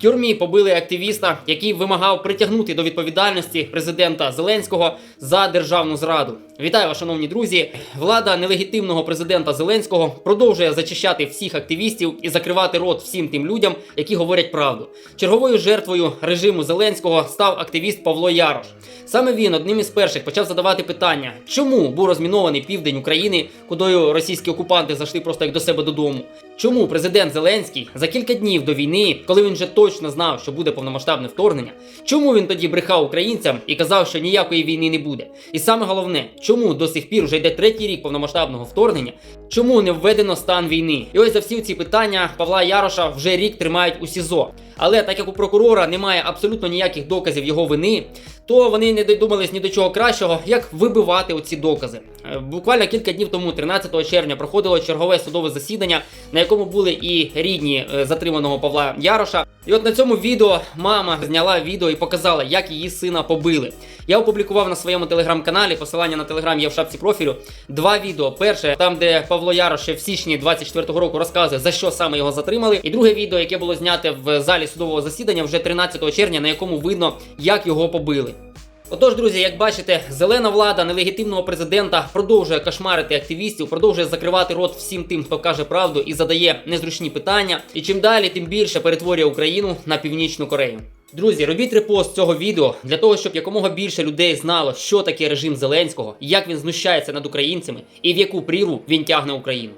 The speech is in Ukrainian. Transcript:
В тюрмі побили активіста, який вимагав притягнути до відповідальності президента Зеленського за державну зраду. Вітаю вас, шановні друзі. Влада нелегітимного президента Зеленського продовжує зачищати всіх активістів і закривати рот всім тим людям, які говорять правду. Черговою жертвою режиму Зеленського став активіст Павло Ярош. Саме він одним із перших почав задавати питання, чому був розмінований південь України, кудою російські окупанти зайшли просто як до себе додому. Чому президент Зеленський за кілька днів до війни, коли він вже точно знав, що буде повномасштабне вторгнення, чому він тоді брехав українцям і казав, що ніякої війни не буде? І саме головне, чому до сих пір вже йде третій рік повномасштабного вторгнення, чому не введено стан війни? І ось за всі ці питання Павла Яроша вже рік тримають у СІЗО. Але так як у прокурора немає абсолютно ніяких доказів його вини, то вони не додумались ні до чого кращого, як вибивати оці докази. Е, Буквально кілька днів тому, 13 червня, проходило чергове судове засідання, на якому були і рідні е, затриманого Павла Яроша. І от на цьому відео мама зняла відео і показала, як її сина побили. Я опублікував на своєму телеграм-каналі, посилання на телеграм є в шапці профілю. Два відео. Перше, там, де Павло Ярош ще в січні 24-го року розказує, за що саме його затримали. І друге відео, яке було зняте в залі судового засідання вже 13 червня, на якому видно, як його побили. Отож, друзі, як бачите, зелена влада нелегітимного президента продовжує кошмарити активістів, продовжує закривати рот всім тим, хто каже правду і задає незручні питання. І чим далі, тим більше перетворює Україну на північну Корею. Друзі, робіть репост цього відео для того, щоб якомога більше людей знало, що таке режим Зеленського, як він знущається над українцями і в яку прірву він тягне Україну.